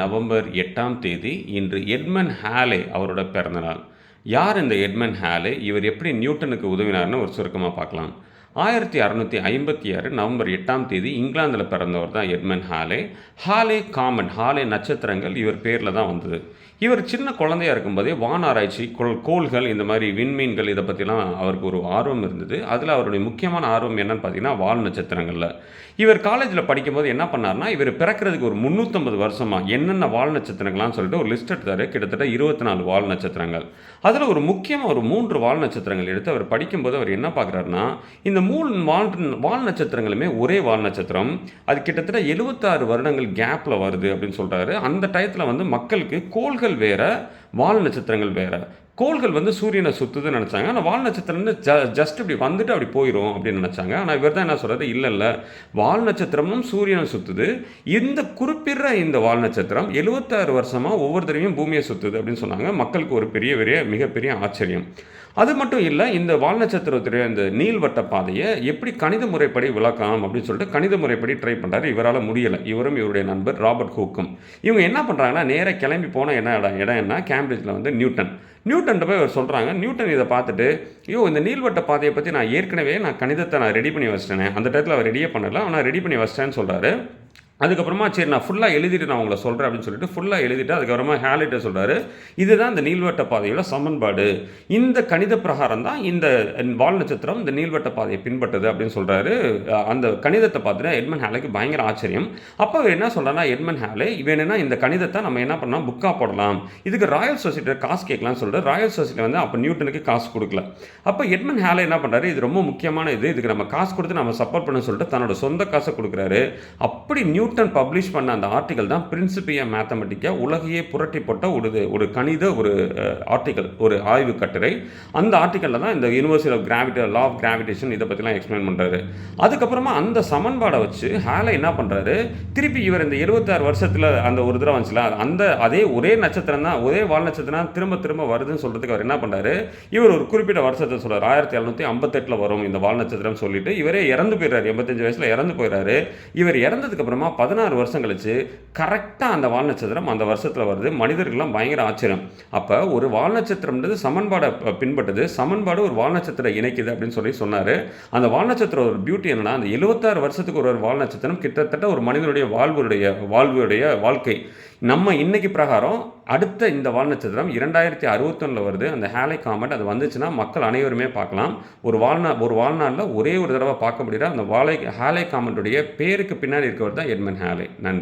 November எட்டாம் தேதி இன்று எட்மன் ஹேலே அவரோட பிறந்தநாள். யார் இந்த எட்மன் ஹேலே? இவர் எப்படி நியூட்டனுக்கு உதவினார்னு ஒரு சுருக்கமாக பார்க்கலாம். ஆயிரத்தி அறநூற்றி ஐம்பத்தி ஆறு நவம்பர் எட்டாம் தேதி இங்கிலாந்தில் பிறந்தவர் தான் எட்மன் ஹாலே. ஹாலே காமன் ஹாலே நட்சத்திரங்கள் இவர் பேரில் தான் வந்தது. இவர் சின்ன குழந்தையா இருக்கும்போதே வான் ஆராய்ச்சி கோள் கோள்கள் இந்த மாதிரி விண்மீன்கள் இதை பற்றிலாம் அவருக்கு ஒரு ஆர்வம் இருந்தது. அதில் அவருடைய முக்கியமான ஆர்வம் என்னன்னு பார்த்தீங்கன்னா வால் நட்சத்திரங்களில். இவர் காலேஜில் படிக்கும்போது என்ன பண்ணார்னா இவர் பிறக்கிறதுக்கு ஒரு முந்நூற்றம்பது வருஷமாக என்னென்ன வால் நட்சத்திரங்கள்லாம் சொல்லிட்டு ஒரு லிஸ்ட் எடுத்தார். கிட்டத்தட்ட இருபத்தி நாலு வால் நட்சத்திரங்கள். அதில் ஒரு முக்கியமாக ஒரு மூன்று வால் நட்சத்திரங்கள் எடுத்து அவர் படிக்கும்போது அவர் என்ன பார்க்குறாருன்னா இந்த இந்த மூணு வால் வால் நட்சத்திரங்களுமே ஒரே வால் நட்சத்திரம். அது கிட்டத்தட்ட எழுபத்தாறு வருடங்கள் கேப்பில் வருது அப்படின்னு சொல்கிறாரு அந்த டயத்தில் வந்து மக்களுக்கு கோள்கள் வேறு வால் நட்சத்திரங்கள் வேறு. கோள்கள் வந்து சூரியனை சுற்றுதுன்னு நினச்சாங்க. ஆனால் வால் நட்சத்திரம் வந்து ஜ ஜஸ்ட் இப்படி வந்துட்டு அப்படி போயிடும் அப்படின்னு நினச்சாங்க. ஆனால் இவர் தான் என்ன சொல்கிறது இல்லை இல்லை. வால் நட்சத்திரமும் சூரியனை சுற்றுது இந்த குறிப்பிடுற இந்த வால் நட்சத்திரம் எழுபத்தாறு வருஷமாக ஒவ்வொரு தடவையும் பூமியை சுற்றுது அப்படின்னு சொன்னாங்க. மக்களுக்கு ஒரு பெரிய பெரிய மிகப்பெரிய ஆச்சரியம். அது மட்டும் இல்லை இந்த வால் நட்சத்திரத்துடைய இந்த நீள்வட்ட பாதையை எப்படி கணித முறைப்படி விளக்கலாம் அப்படின்னு சொல்லிட்டு கணித முறைப்படி ட்ரை பண்ணுறாரு இவரால் முடியலை. இவரும் இவருடைய நண்பர் ராபர்ட் ஹூக்கும். இவங்க என்ன பண்ணுறாங்கன்னா நேராக கிளம்பி போன என்ன இடம் இடம் என்ன? கேம்பிரிட்ஜில் வந்து நியூட்டன். நியூட்டன் போய் அவர் சொல்கிறாங்க நியூட்டன் இதை பார்த்துட்டு ஐயோ இந்த நீள்வட்ட பாதையை பற்றி நான் ஏற்கனவே நான் கணிதத்தை நான் ரெடி பண்ணி வச்சிட்டேனே. அந்த டயத்தில் அவர் ரெடியே பண்ணலை. ஆனால் ரெடி பண்ணி வச்சிட்டேன்னு சொல்கிறாரு அதுக்கப்புறமா சரி நான் ஃபுல்லாக எழுதிட்டு நான் உங்களை சொல்கிறேன் அப்படின்னு சொல்லிட்டு ஃபுல்லாக எழுதிட்டு அதுக்கப்புறமா ஹேலிட்ட சொல்கிறாரு இதுதான் இந்த நீள்வட்ட பாதையோட சமன்பாடு. இந்த கணித பிரகாரம் தான் இந்த வால் நட்சத்திரம் இந்த நீள்வட்ட பாதையை பின்பற்றுது அப்படின்னு சொல்கிறாரு அந்த கணிதத்தை பார்த்துட்டு எட்மன் ஹேலுக்கு பயங்கர ஆச்சரியம். அப்போ அவர் என்ன சொல்கிறாருன்னா எட்மன் ஹேலே வேணும்னா இந்த கணிதத்தை நம்ம என்ன பண்ணலாம்? புக்காக போடலாம். இதுக்கு ராயல் சொசைட்டியில் காசு கேட்கலாம்னு சொல்லிட்டு ராயல் சொசைட்டி வந்து அப்போ நியூட்டனுக்கு காசு கொடுக்கல. அப்போ எட்மன் ஹேலே என்ன பண்ணுறாரு இது ரொம்ப முக்கியமான இது. இதுக்கு நம்ம காசு கொடுத்து நம்ம சப்போர்ட் பண்ண சொல்லிட்டு தன்னோட சொந்த காசை கொடுக்குறாரு. அப்படி நியூ நியூட்டன் பப்ளிஷ் பண்ண அந்த ஆர்டிக்கல் தான் பிரின்சிபியா மேத்தமெட்டிக்கா உலகையே புரட்டி போட்ட ஒரு ஒரு கணித ஒரு ஆர்டிக்கல் ஒரு ஆய்வு கட்டுரை. அந்த ஆர்டிக்கலில் தான் இந்த university of gravity law of gravitation இதை பற்றிலாம் எக்ஸ்பிளைன் பண்ணுறாரு அதுக்கப்புறமா அந்த சமன்பாடை வச்சு ஹேலை என்ன பண்ணுறாரு திருப்பி இவர் இந்த இருபத்தாறு வருஷத்தில் அந்த ஒரு தடவை வந்துச்சுல அந்த அதே ஒரே நட்சத்திரம் தான் ஒரே வால் நட்சத்திரம் திரும்ப திரும்ப வருதுன்னு சொல்கிறதுக்கு அவர் என்ன பண்ணுறாரு இவர் ஒரு குறிப்பிட்ட வருஷத்தை சொல்கிறார் ஆயிரத்தி எழுநூற்றி ஐம்பத்தெட்டில் வரும் இந்த வால் நட்சத்திரம் சொல்லிட்டு இவரே இறந்து போயிடுறாரு. எண்பத்தஞ்சு வயசில் இறந்து போயிடுறாரு. இவர் இறந்ததுக்கு அப்புறமா பதினாறு வருஷம் கழித்து கரெக்டாக அந்த வால் நட்சத்திரம் அந்த வருஷத்தில் வருது. மனிதர்கள்லாம் பயங்கர ஆச்சரியம். அப்போ ஒரு வால் நட்சத்திரம்ன்றது சமன்பாடை பின்பற்றுது. சமன்பாடு ஒரு வால் நட்சத்திரம் இணைக்குது அப்படின்னு சொல்லி சொன்னார். அந்த வால் நட்சத்திரம் ஒரு பியூட்டி என்னன்னா அந்த எழுபத்தாறு வருஷத்துக்கு ஒரு வால் நட்சத்திரம் கிட்டத்தட்ட ஒரு மனிதனுடைய வாழ்வுடைய வாழ்வுடைய வாழ்க்கை. நம்ம இன்னைக்கு பிரகாரம் அடுத்த இந்த வால் நட்சத்திரம் இரண்டாயிரத்தி அறுபத்தொன்னில் வருது. அந்த ஹேலை காமெண்ட் அது வந்துச்சுன்னா மக்கள் அனைவருமே பார்க்கலாம். ஒரு வாழ்நா ஒரு வாழ்நாளில் ஒரே ஒரு தடவை பார்க்க முடியுற அந்த வாழை ஹேலை காமெண்ட்டுடைய பேருக்கு பின்னாடி இருக்கவர் தான் எட்மன் ஹேலை. நன்றி.